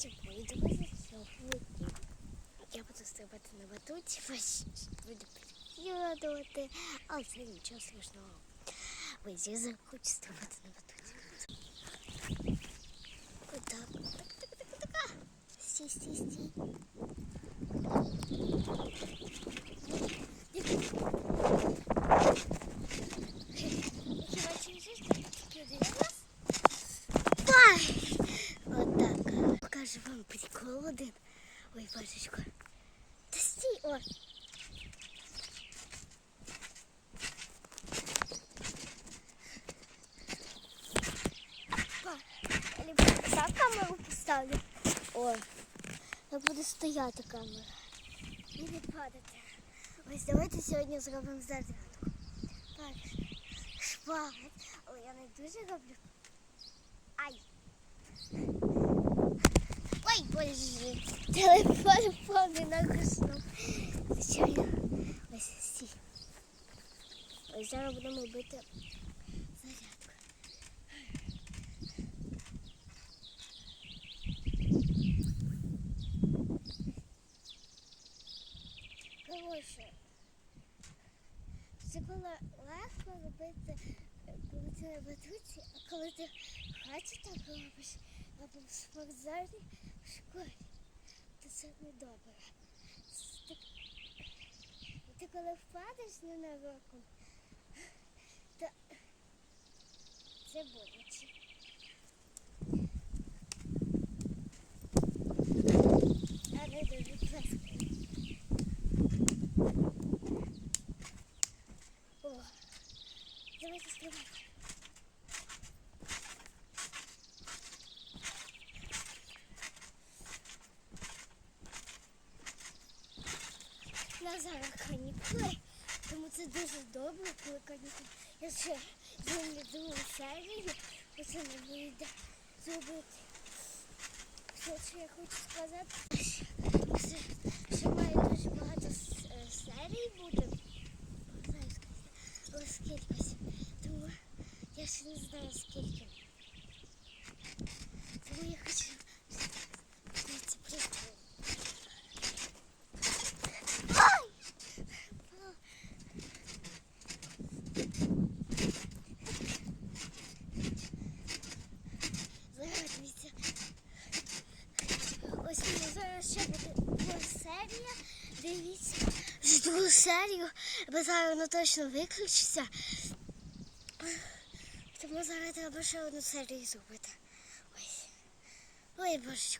Сьогодні друзі, сьогодні я буду стрибати на батуті, ось буду переїдувати, але це нічого страшного. Ви зі захочуть стрибати на батуті. Отак, так, так, так, так, так. Стій, стій, Вам прикол один. Ой, божечко. Та стій, о. Я камеру поставлю. О, я буду стояти камера. І не падати. Ось давайте сьогодні зробимо зарядку. Так, шпагат. Але я не дуже роблю. Ай! Ой, боже, телефон повний накуснув. Звичайно. Ось стій. Ось зараз будемо робити зарядку. Коротше, це було легко робити, коли ти на батуті, а коли ти в хаті так робиш, або в спортзалі в школі, то це не добре. І ти коли впадеш ненароком, то це боляче. А не дуже плескає. О, давайте стрибати. На зараз канікули, тому це дуже добре, коли канікули. Я ще зроблю другу серію, оце не вийде зробити. Що ще я хочу сказати? Ще, ще має дуже багато с- е, серій буде. Не знаю скільки, але скількись. Тому я ще не знаю скільки. Дивіться, вже другу серію, бо зараз воно точно виключиться. Тому зараз треба ще одну серію зробити. Ой, ой, божечко.